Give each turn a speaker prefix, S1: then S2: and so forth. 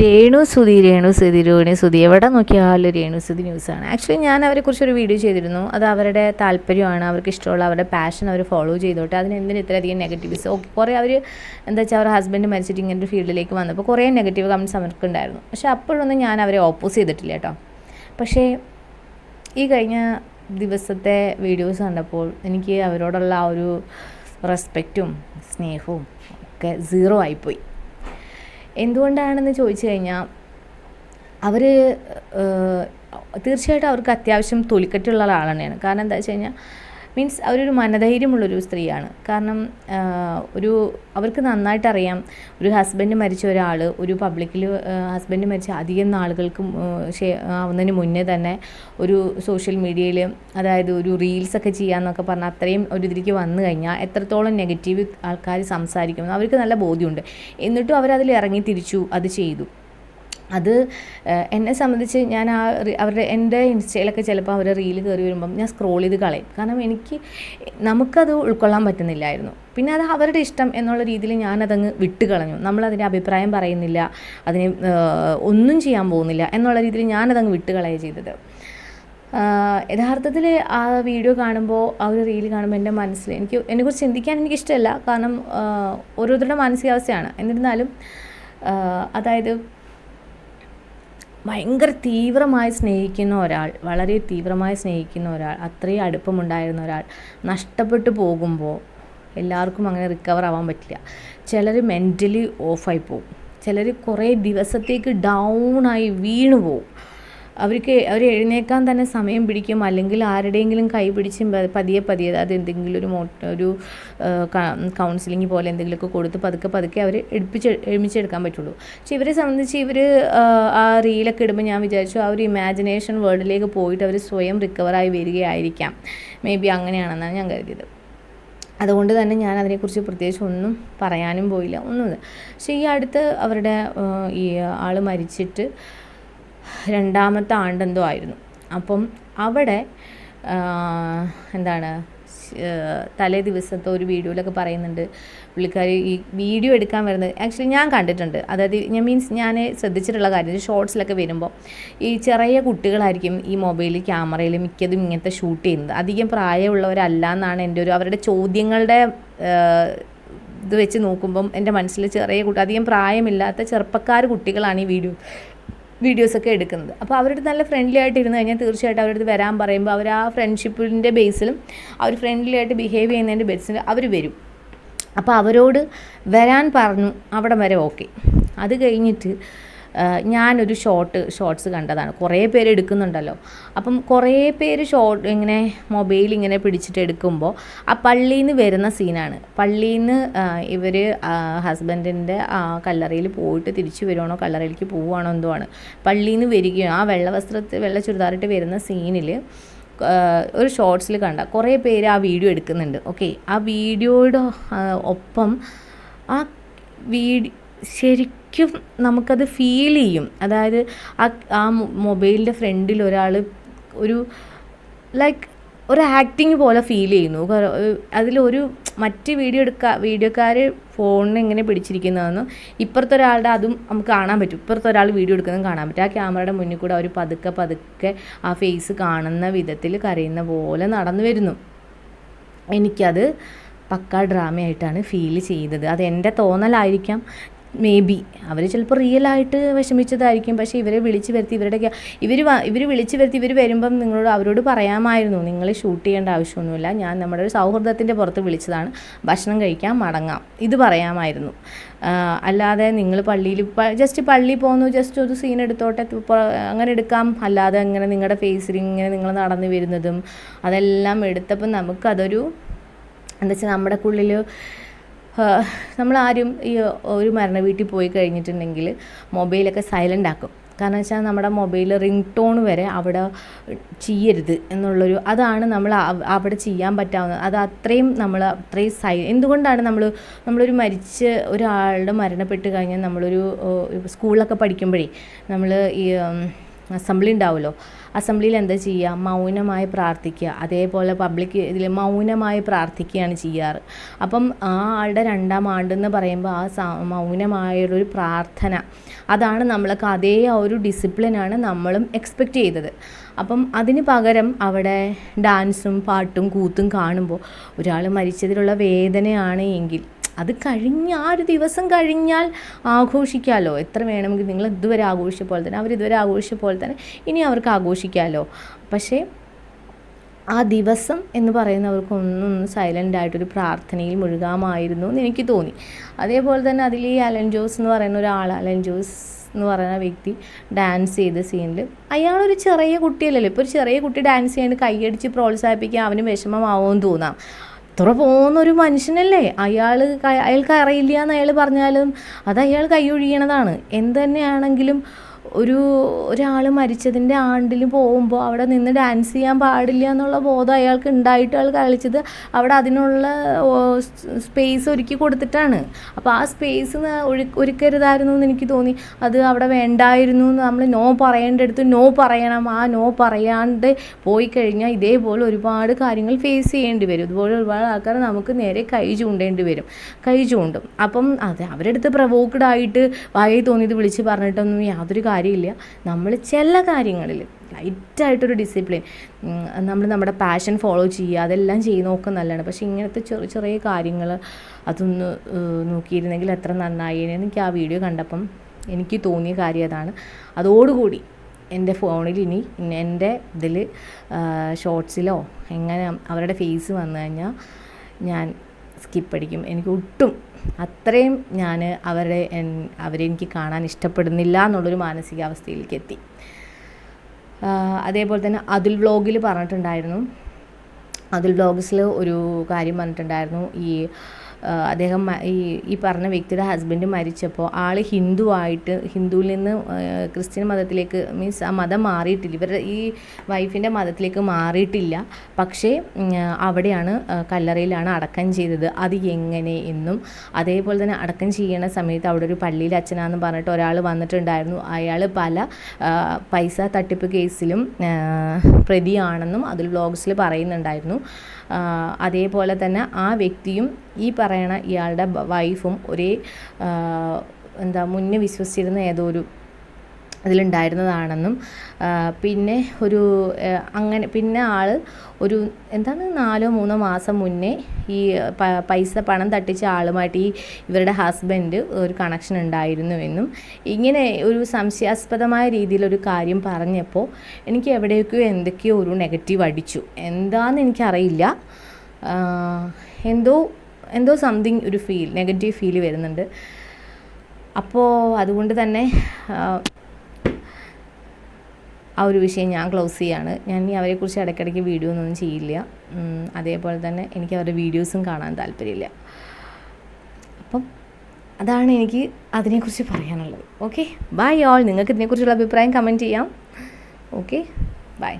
S1: രേണു സുധി രേണു സുധി രേണു സുധി. എവിടെ നോക്കിയാലും രേണു സുധി ന്യൂസാണ് ആക്ച്വലി ഞാൻ അവരെക്കുറിച്ച് ഒരു വീഡിയോ ചെയ്തിരുന്നു. അത് അവരുടെ താല്പര്യമാണ് അവർക്ക് ഇഷ്ടമുള്ള അവരുടെ പാഷൻ അവർ ഫോളോ ചെയ്തോട്ടെ. അതിന് എന്തിന് ഇത്രയധികം നെഗറ്റീവ്സ് ഓക്കെ കുറേ അവർ എന്താ വെച്ചാൽ അവരുടെ ഹസ്ബൻഡ് മരിച്ചിട്ട് ഇങ്ങനെ ഒരു ഫീൽഡിലേക്ക് വന്നപ്പോൾ കുറേ നെഗറ്റീവ് കമന്റ്സ് അവർക്കുണ്ടായിരുന്നു പക്ഷേ അപ്പോഴൊന്നും ഞാൻ അവരെ ഓപ്പോസ് ചെയ്തിട്ടില്ല കേട്ടോ. പക്ഷേ ഈ കഴിഞ്ഞ ദിവസത്തെ വീഡിയോസ് കണ്ടപ്പോൾ എനിക്ക് അവരോടുള്ള ആ ഒരു റെസ്പെക്റ്റും സ്നേഹവും ഒക്കെ സീറോ ആയിപ്പോയി. എന്തുകൊണ്ടാണെന്ന് ചോദിച്ചു കഴിഞ്ഞാൽ അവർ തീർച്ചയായിട്ടും അവർക്ക് അത്യാവശ്യം തൊലിക്കറ്റുള്ള ആളാണ് കാരണം എന്താ വെച്ച് കഴിഞ്ഞാൽ മീൻസ് അവരൊരു മനധൈര്യമുള്ളൊരു സ്ത്രീയാണ്. കാരണം ഒരു അവർക്ക് നന്നായിട്ട് അറിയാം ഒരു ഹസ്ബൻഡ് മരിച്ച ഒരാൾ ഒരു പബ്ലിക്കിൽ ഹസ്ബൻഡ് മരിച്ച അധികം നാളുകൾക്ക് ആവുന്നതിന് മുന്നേ തന്നെ ഒരു സോഷ്യൽ മീഡിയയിൽ അതായത് ഒരു റീൽസൊക്കെ ചെയ്യാമെന്നൊക്കെ പറഞ്ഞാൽ അത്രയും ഒരു ഇതിലേക്ക് വന്നു കഴിഞ്ഞാൽ എത്രത്തോളം നെഗറ്റീവ് ആൾക്കാർ സംസാരിക്കും അവർക്ക് നല്ല ബോധ്യമുണ്ട്. എന്നിട്ടും അവരതിൽ ഇറങ്ങി തിരിച്ചു അത് ചെയ്തു. അത് എന്നെ സംബന്ധിച്ച് ഞാൻ ആ അവരുടെ എന്റെ ഇൻസ്റ്റയിലൊക്കെ ചിലപ്പോൾ അവരുടെ റീൽ കയറി വരുമ്പം ഞാൻ സ്ക്രോൾ ചെയ്ത് കളയും. കാരണം എനിക്ക് നമുക്കത് ഉൾക്കൊള്ളാൻ പറ്റുന്നില്ലായിരുന്നു. പിന്നെ അത് അവരുടെ ഇഷ്ടം എന്നുള്ള രീതിയിൽ ഞാനതങ്ങ് വിട്ട് കളഞ്ഞു നമ്മളതിന്റെ അഭിപ്രായം പറയുന്നില്ല അതിന് ഒന്നും ചെയ്യാൻ പോകുന്നില്ല എന്നുള്ള രീതിയിൽ ഞാനതങ്ങ് വിട്ട് കളയുക ചെയ്തത് യഥാർത്ഥത്തിൽ ആ വീഡിയോ കാണുമ്പോൾ ആ ഒരു റീൽ കാണുമ്പോൾ എന്റെ മനസ്സിൽ എനിക്ക് എന്നെക്കുറിച്ച് ചിന്തിക്കാൻ എനിക്കിഷ്ടമല്ല. കാരണം ഓരോരുത്തരുടെ മാനസികാവസ്ഥയാണ്. എന്നിരുന്നാലും അതായത് ഭയങ്കര തീവ്രമായി സ്നേഹിക്കുന്ന ഒരാൾ വളരെ തീവ്രമായി സ്നേഹിക്കുന്ന ഒരാൾ അത്രയും അടുപ്പമുണ്ടായിരുന്ന ഒരാൾ നഷ്ടപ്പെട്ടു പോകുമ്പോൾ എല്ലാവർക്കും അങ്ങനെ റിക്കവർ ആവാൻ പറ്റില്ല. ചിലർ മെന്റലി ഓഫായി പോകും ചിലർ കുറേ ദിവസത്തേക്ക് ഡൗണായി വീണു പോകും അവർക്ക് അവർ എഴുന്നേക്കാൻ തന്നെ സമയം പിടിക്കും. അല്ലെങ്കിൽ ആരുടെയെങ്കിലും കൈ പിടിച്ച് പതിയെ പതിയെ അത് എന്തെങ്കിലും ഒരു ഒരു കൗൺസിലിംഗ് പോലെ എന്തെങ്കിലുമൊക്കെ കൊടുത്ത് പതുക്കെ പതുക്കെ അവർ എടുപ്പിച്ച് എഴുമിച്ചെടുക്കാൻ പറ്റുള്ളൂ. പക്ഷെ ഇവരെ സംബന്ധിച്ച് ഇവർ ആ റീലൊക്കെ ഇടുമ്പോൾ ഞാൻ വിചാരിച്ചു ആ ഒരു ഇമാജിനേഷൻ വേൾഡിലേക്ക് പോയിട്ട് അവർ സ്വയം റിക്കവറായി വരികയായിരിക്കാം. മേ ബി അങ്ങനെയാണെന്നാണ് ഞാൻ കരുതിയത്. അതുകൊണ്ട് തന്നെ ഞാൻ അതിനെക്കുറിച്ച് പ്രത്യേകിച്ച് ഒന്നും പറയാനും പോയില്ല. ഒന്നും പക്ഷേ ഈ അടുത്ത് അവരുടെ ഈ ആൾ മരിച്ചിട്ട് രണ്ടാമത്തെ ആണ്ടെന്തോ ആയിരുന്നു. അപ്പം അവിടെ എന്താണ് തലേ ദിവസത്തെ ഒരു വീഡിയോയിലൊക്കെ പറയുന്നുണ്ട് പുള്ളിക്കാർ ഈ വീഡിയോ എടുക്കാൻ വരുന്നത്. ആക്ച്വലി ഞാൻ കണ്ടിട്ടുണ്ട്. അതായത് ഞാൻ മീൻസ് ഞാൻ ശ്രദ്ധിച്ചിട്ടുള്ള കാര്യം ഷോർട്സിലൊക്കെ വരുമ്പോൾ ഈ ചെറിയ കുട്ടികളായിരിക്കും ഈ മൊബൈൽ ക്യാമറയിൽ മിക്കതും ഇങ്ങനത്തെ ഷൂട്ട് ചെയ്യുന്നത്. അധികം പ്രായമുള്ളവരല്ല എന്നാണ് എന്റെ ഒരു അവരുടെ ചോദ്യങ്ങളുടെ ഇത് വെച്ച് നോക്കുമ്പം എന്റെ മനസ്സിൽ ചെറിയ കുട്ടി അധികം പ്രായമില്ലാത്ത ചെറുപ്പക്കാർ കുട്ടികളാണ് ഈ വീഡിയോ വീഡിയോസൊക്കെ എടുക്കുന്നത്. അപ്പോൾ അവരുടെ നല്ല ഫ്രണ്ട്ലി ആയിട്ട് ഇരുന്ന് കഴിഞ്ഞാൽ തീർച്ചയായിട്ടും അവരുടെ വരാൻ പറയുമ്പോൾ അവർ ആ ഫ്രണ്ട്ഷിപ്പിന്റെ ബേസിലും അവർ ഫ്രണ്ട്ലി ആയിട്ട് ബിഹേവ് ചെയ്യുന്നതിന്റെ ബേസിൽ അവർ വരും. അപ്പോൾ അവരോട് വരാൻ പറഞ്ഞു അവിടെ വരെ ഓക്കെ അത് കഴിഞ്ഞിട്ട് ഞാനൊരു ഷോർട്ട് ഷോർട്സ് കണ്ടതാണ്. കുറേ പേര് എടുക്കുന്നുണ്ടല്ലോ. അപ്പം കുറേ പേര് ഷോർട്ട് ഇങ്ങനെ മൊബൈൽ ഇങ്ങനെ പിടിച്ചിട്ട് എടുക്കുമ്പോൾ ആ പള്ളിയിൽ നിന്ന് വരുന്ന സീനാണ് പള്ളിയിൽ നിന്ന് ഇവർ ഹസ്ബൻഡിന്റെ കല്ലറയിൽ പോയിട്ട് തിരിച്ചു വരുവാണോ കല്ലറയിലേക്ക് പോവുകയാണോ എന്തോ ആണ്. പള്ളിയിൽ നിന്ന് വരികയോ ആ വെള്ള വസ്ത്രത്തിൽ വെള്ള ചുരിദാറിട്ട് വരുന്ന സീനിൽ ഒരു ഷോർട്സിൽ കണ്ട കുറേ പേര് ആ വീഡിയോ എടുക്കുന്നുണ്ട്. ഓക്കെ ആ വീഡിയോയുടെ ഒപ്പം ആ വീഡിയോ ശരിക്കും നമുക്കത് ഫീൽ ചെയ്യും. അതായത് ആ ആ മൊബൈലിന്റെ ഫ്രണ്ടിൽ ഒരാൾ ഒരു ലൈക്ക് ഒരു ആക്ടിങ് പോലെ ഫീൽ ചെയ്യുന്നു. അതിലൊരു മറ്റ് വീഡിയോ എടുക്കുക വീഡിയോക്കാർ ഫോണിന് എങ്ങനെ പിടിച്ചിരിക്കുന്നതെന്നും ഇപ്പുറത്തെ ഒരാളുടെ അതും നമുക്ക് കാണാൻ പറ്റും. ഇപ്പുറത്തെ ഒരാൾ വീഡിയോ എടുക്കുന്നതും കാണാൻ പറ്റും. ആ ക്യാമറയുടെ മുന്നിൽ കൂടെ അവർ പതുക്കെ പതുക്കെ ആ ഫേസ് കാണുന്ന വിധത്തിൽ കരയുന്ന പോലെ നടന്നു വരുന്നു. എനിക്കത് പക്കാ ഡ്രാമയായിട്ടാണ് ഫീൽ ചെയ്തത്. അത് എന്റെ തോന്നലായിരിക്കാം. മേ ബി അവർ ചിലപ്പോൾ റിയലായിട്ട് വിഷമിച്ചതായിരിക്കും. പക്ഷേ ഇവരെ വിളിച്ച് വരുത്തി ഇവരുടെ ഇവർ ഇവർ വിളിച്ച് വരുത്തി ഇവർ വരുമ്പം നിങ്ങളോട് അവരോട് പറയാമായിരുന്നു നിങ്ങൾ ഷൂട്ട് ചെയ്യേണ്ട ആവശ്യമൊന്നുമില്ല. ഞാൻ നമ്മുടെ ഒരു സൗഹൃദത്തിന്റെ പുറത്ത് വിളിച്ചതാണ്. ഭക്ഷണം കഴിക്കാൻ മടങ്ങാം. ഇത് പറയാമായിരുന്നു. അല്ലാതെ നിങ്ങൾ പള്ളിയിൽ ജസ്റ്റ് പള്ളിയിൽ പോകുന്നു ജസ്റ്റ് ഒരു സീൻ എടുത്തോട്ടെ അങ്ങനെ എടുക്കാം. അല്ലാതെ ഇങ്ങനെ നിങ്ങളുടെ ഫേസിൽ ഇങ്ങനെ നിങ്ങൾ നടന്നു വരുന്നതും അതെല്ലാം എടുത്തപ്പോൾ നമുക്കതൊരു എന്താ വെച്ചാൽ നമ്മുടെ ഉള്ളിൽ നമ്മളാരും ഈ ഒരു മരണ വീട്ടിൽ പോയി കഴിഞ്ഞിട്ടുണ്ടെങ്കിൽ മൊബൈലൊക്കെ സൈലന്റ് ആക്കും. കാരണം വെച്ചാൽ നമ്മുടെ മൊബൈൽ റിംഗ് ടോൺ വരെ അവിടെ ചെയ്യരുത് എന്നുള്ളൊരു അതാണ് നമ്മൾ അവിടെ ചെയ്യാൻ പറ്റാവുന്നത്. അത് അത്രയും നമ്മൾ അത്രയും സൈ എന്തുകൊണ്ടാണ് നമ്മൾ നമ്മളൊരു മരിച്ച് ഒരാളുടെ മരണപ്പെട്ട് കഴിഞ്ഞാൽ നമ്മളൊരു സ്കൂളിലൊക്കെ പഠിക്കുമ്പോഴേ നമ്മൾ ഈ അസംബ്ലി ഉണ്ടാവുമല്ലോ. അസംബ്ലിയിൽ എന്താ ചെയ്യുക? മൗനമായി പ്രാർത്ഥിക്കുക. അതേപോലെ പബ്ലിക് ഇതിൽ മൗനമായി പ്രാർത്ഥിക്കുകയാണ് ചെയ്യാറ്. അപ്പം ആ ആളുടെ രണ്ടാം ആണ്ടെന്ന് പറയുമ്പോൾ ആ സ മൗനമായൊരു പ്രാർത്ഥന. അതാണ് നമ്മളൊക്കെ അതേ ആ ഒരു ഡിസിപ്ലിനാണ് നമ്മളും എക്സ്പെക്റ്റ് ചെയ്തത്. അപ്പം അതിന് പകരം അവിടെ ഡാൻസും പാട്ടും കൂത്തും കാണുമ്പോൾ ഒരാൾ മരിച്ചതിലുള്ള വേദനയാണ് എങ്കിൽ അത് കഴിഞ്ഞ് ആ ഒരു ദിവസം കഴിഞ്ഞാൽ ആഘോഷിക്കാമല്ലോ എത്ര വേണമെങ്കിൽ നിങ്ങൾ ഇതുവരെ ആഘോഷിച്ച പോലെ തന്നെ അവർ ഇതുവരെ ആഘോഷിച്ച പോലെ തന്നെ ഇനി അവർക്ക് ആഘോഷിക്കാമല്ലോ പക്ഷേ ആ ദിവസം എന്ന് പറയുന്നവർക്ക് ഒന്നൊന്ന് സൈലന്റ് ആയിട്ടൊരു പ്രാർത്ഥനയിൽ മുഴുകാമായിരുന്നു എന്ന് എനിക്ക് തോന്നി. അതേപോലെ തന്നെ അതിൽ ഈ അലൻ ജോസ് എന്ന് പറയുന്ന ഒരാൾ അലൻ ജോസ് എന്ന് പറയുന്ന വ്യക്തി ഡാൻസ് ചെയ്ത സീനിൽ അയാളൊരു ചെറിയ കുട്ടിയല്ലല്ലോ. ഇപ്പോൾ ഒരു ചെറിയ കുട്ടി ഡാൻസ് ചെയ്യാണ്ട് കൈയടിച്ച് പ്രോത്സാഹിപ്പിക്കാൻ അവന് വിഷമമാവുമെന്ന് തോന്നാം. ഇത്ര പോകുന്ന ഒരു മനുഷ്യനല്ലേ അയാൾ അയാൾക്ക് അറിയില്ല എന്ന് അയാൾ പറഞ്ഞാലും അത് അയാൾ കൈയൊഴിയണതാണ് എന്ത് തന്നെയാണെങ്കിലും ഒരു ഒരാൾ മരിച്ചതിന്റെ ആണ്ടിൽ പോകുമ്പോൾ അവിടെ നിന്ന് ഡാൻസ് ചെയ്യാൻ പാടില്ല എന്നുള്ള ബോധം അയാൾക്ക് ഉണ്ടായിട്ട് അയാൾ കളിച്ചത് അവിടെ അതിനുള്ള സ്പേസ് ഒരുക്കി കൊടുത്തിട്ടാണ്. അപ്പോൾ ആ സ്പേസ് ഒരുക്കരുതായിരുന്നു എന്ന് എനിക്ക് തോന്നി. അത് അവിടെ വേണ്ടായിരുന്നു നമ്മൾ നോ പറയേണ്ടടുത്ത് നോ പറയണം. ആ നോ പറയാണ്ട് പോയി കഴിഞ്ഞാൽ ഇതേപോലെ ഒരുപാട് കാര്യങ്ങൾ ഫേസ് ചെയ്യേണ്ടി വരും. ഇതുപോലെ ഒരുപാട് ആൾക്കാർ നമുക്ക് നേരെ കൈ ചൂണ്ടേണ്ടി വരും. കൈ ചൂണ്ടും. അപ്പം അത് അവരെടുത്ത് ആയിട്ട് വായി തോന്നിയത് വിളിച്ച് പറഞ്ഞിട്ടൊന്നും യാതൊരു കാര്യമില്ല. നമ്മൾ ചില കാര്യങ്ങളിൽ ലൈറ്റായിട്ടൊരു ഡിസിപ്ലിൻ നമ്മൾ നമ്മുടെ പാഷൻ ഫോളോ ചെയ്യുക അതെല്ലാം ചെയ്ത് നോക്കുക നല്ലതാണ്. പക്ഷേ ഇങ്ങനത്തെ ചെറിയ ചെറിയ കാര്യങ്ങൾ അതൊന്ന് നോക്കിയിരുന്നെങ്കിൽ എത്ര നന്നായി എനിക്ക് ആ വീഡിയോ കണ്ടപ്പം എനിക്ക് തോന്നിയ കാര്യം അതാണ്. അതോടുകൂടി എന്റെ ഫോണിൽ ഇനി എന്റെ ഇതിൽ ഷോർട്സിലോ എങ്ങനെ അവരുടെ ഫേസ് വന്നു കഴിഞ്ഞാൽ ഞാൻ സ്കിപ്പ് അടിക്കും. എനിക്ക് ഒട്ടും അത്രയും ഞാൻ അവരുടെ അവരെ എനിക്ക് കാണാൻ ഇഷ്ടപ്പെടുന്നില്ല എന്നുള്ളൊരു മാനസികാവസ്ഥയിലേക്ക് എത്തി അതേപോലെ തന്നെ അതുൽ വ്ളോഗിൽ പറഞ്ഞിട്ടുണ്ടായിരുന്നു. അതിൽ ബ്ലോഗ്സിൽ ഒരു കാര്യം പറഞ്ഞിട്ടുണ്ടായിരുന്നു. ഈ അദ്ദേഹം ഈ ഈ പറഞ്ഞ വ്യക്തിയുടെ ഹസ്ബൻഡ് മരിച്ചപ്പോൾ ആൾ ഹിന്ദു ആയിട്ട് ഹിന്ദുവിൽ നിന്ന് ക്രിസ്ത്യൻ മതത്തിലേക്ക് മീൻസ് ആ മതം മാറിയിട്ടില്ല. ഇവരുടെ ഈ വൈഫിന്റെ മതത്തിലേക്ക് മാറിയിട്ടില്ല. പക്ഷേ അവിടെയാണ് കല്ലറയിലാണ് അടക്കം ചെയ്തത്. അത് എങ്ങനെ എന്നും അതേപോലെ തന്നെ അടക്കം ചെയ്യണ സമയത്ത് അവിടെ ഒരു പള്ളിയിൽ അച്ഛനാന്ന് പറഞ്ഞിട്ട് ഒരാൾ വന്നിട്ടുണ്ടായിരുന്നു. അയാൾ പല പൈസ തട്ടിപ്പ് കേസിലും പ്രതിയാണെന്നും അതിൽ വ്ലോഗ്സിൽ പറയുന്നുണ്ടായിരുന്നു. അതേപോലെ തന്നെ ആ വ്യക്തിയും ഈ പറയണ ഇയാളുടെ വൈഫും ഒരേ എന്താ മുന്നേ വിശ്വസിച്ചിരുന്ന ഏതോ ഒരു അതിലുണ്ടായിരുന്നതാണെന്നും പിന്നെ ഒരു അങ്ങനെ പിന്നെ ആൾ ഒരു എന്താണ് നാലോ മൂന്നോ മാസം മുന്നേ ഈ പൈസ പണം തട്ടിച്ച ആളുമായിട്ട് ഈ ഇവരുടെ ഹസ്ബൻഡ് ഒരു കണക്ഷൻ ഉണ്ടായിരുന്നുവെന്നും ഇങ്ങനെ ഒരു സംശയാസ്പദമായ രീതിയിലൊരു കാര്യം പറഞ്ഞപ്പോൾ എനിക്ക് എവിടെയൊക്കെയോ എന്തൊക്കെയോ ഒരു നെഗറ്റീവ് അടിച്ചു. എന്താണെന്ന് എനിക്കറിയില്ല. എന്തോ എന്തോ സംതിങ് ഒരു ഫീൽ നെഗറ്റീവ് ഫീൽ വരുന്നുണ്ട്. അപ്പോൾ അതുകൊണ്ട് തന്നെ ആ ഒരു വിഷയം ഞാൻ ക്ലോസ് ചെയ്യാണ്. ഞാൻ ഇനി അവരെക്കുറിച്ച് ഇടയ്ക്കിടയ്ക്ക് വീഡിയോ ഒന്നും ചെയ്യില്ല. അതേപോലെ തന്നെ എനിക്ക് അവരുടെ വീഡിയോസും കാണാൻ താല്പര്യമില്ല. അപ്പം അതാണ് എനിക്ക് അതിനെക്കുറിച്ച് പറയാനുള്ളത്. ഓക്കെ ബൈ ഓൾ നിങ്ങൾക്ക് ഇതിനെക്കുറിച്ചുള്ള അഭിപ്രായം കമന്റ് ചെയ്യാം. Okay bye